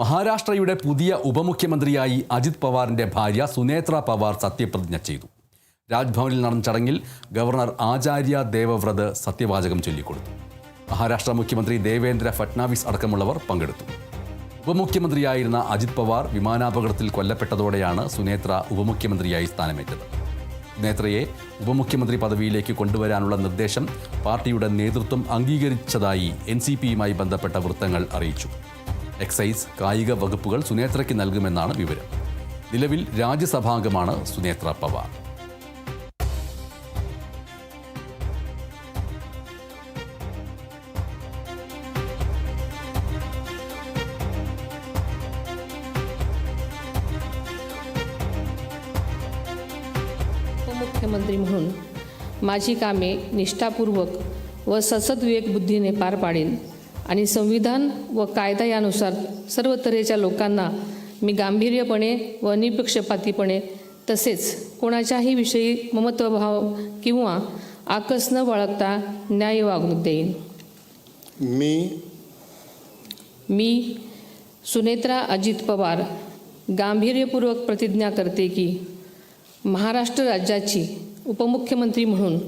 മഹാരാഷ്ട്രയുടെ പുതിയ ഉപമുഖ്യമന്ത്രിയായി അജിത് പവാറിന്റെ ഭാര്യ സുനേത്ര പവാർ സത്യപ്രതിജ്ഞ ചെയ്തു. രാജ്ഭവനിൽ നടന്ന ചടങ്ങിൽ ഗവർണർ ആചാര്യ ദേവവ്രത് സത്യവാചകം ചൊല്ലിക്കൊടുത്തു. മഹാരാഷ്ട്ര മുഖ്യമന്ത്രി ദേവേന്ദ്ര ഫട്നാവിസ് അടക്കമുള്ളവർ പങ്കെടുത്തു. ഉപമുഖ്യമന്ത്രിയായിരുന്ന അജിത് പവാർ വിമാനാപകടത്തിൽ കൊല്ലപ്പെട്ടതോടെയാണ് സുനേത്ര ഉപമുഖ്യമന്ത്രിയായി സ്ഥാനമേറ്റത്. സുനേത്രയെ ഉപമുഖ്യമന്ത്രി പദവിയിലേക്ക് കൊണ്ടുവരാനുള്ള നിർദ്ദേശം പാർട്ടിയുടെ നേതൃത്വം അംഗീകരിച്ചതായി എൻ സി പിയുമായി ബന്ധപ്പെട്ട വൃത്തങ്ങൾ അറിയിച്ചു. എക്സൈസ് കായിക വകുപ്പുകൾ സുനേത്രയ്ക്ക് നൽകുമെന്നാണ് വിവരം നിലവിൽ രാജ്യസഭാംഗമാണ് സുനേത്ര പവാർ उपमुख्यमंत्री म्हणून माझी कामे निष्ठापूर्वक व ससद्विवेक बुद्धीने पार पाडेन आणि संविधान व कायदा यानुसार सर्व तऱ्हेच्या लोकांना मी गांभीर्यपणे व निपक्षपातीपणे तसेच कोणाच्याही विषयी ममत्वभाव किंवा आकस न बाळगता न्याय वागणूक देईन. मी मी सुनेत्रा अजित पवार गांभीर्यपूर्वक प्रतिज्ञा करते की महाराष्ट्र राज्याची उपमुख्यमंत्री म्हणून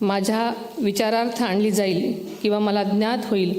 माझ्या विचारार्थ आणली जाईल किंवा मला ज्ञात होईल